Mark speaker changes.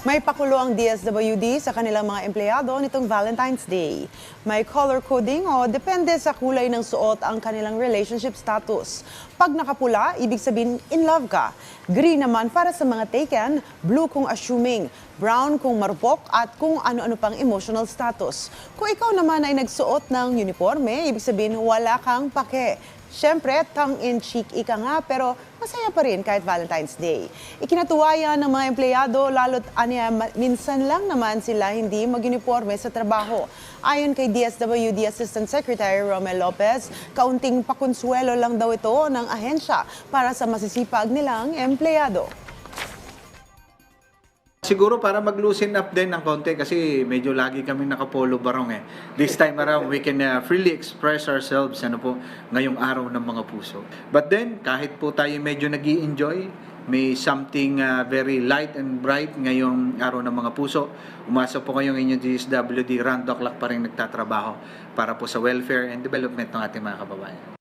Speaker 1: May pakulo ang DSWD sa kanilang mga empleyado nitong Valentine's Day. May color coding o depende sa kulay ng suot ang kanilang relationship status. Pag nakapula, ibig sabihin in love ka. Green naman para sa mga taken, blue kung assuming, brown kung marupok at kung ano-ano pang emotional status. Kung ikaw naman ay nagsuot ng uniforme, ibig sabihin wala kang pake. Siyempre, tongue-in-cheek ika nga, pero masaya pa rin kahit Valentine's Day. Ikinatuwa yan ng mga empleyado, lalo't anya, minsan lang naman sila hindi mag-uniforme sa trabaho. Ayon kay DSWD Assistant Secretary Romel Lopez, kaunting pakonsuelo lang daw ito ng ahensya para sa masisipag nilang empleyado.
Speaker 2: Siguro para mag-loosen up din ng konti kasi medyo lagi kami nakapolo barong eh. This time around, we can uh, freely express ourselves ano po, ngayong araw ng mga puso. But then, kahit po tayo medyo nag enjoy may something uh, very light and bright ngayong araw ng mga puso. Umasa po kayong inyong DSWD round clock pa rin nagtatrabaho para po sa welfare and development ng ating mga kababayan.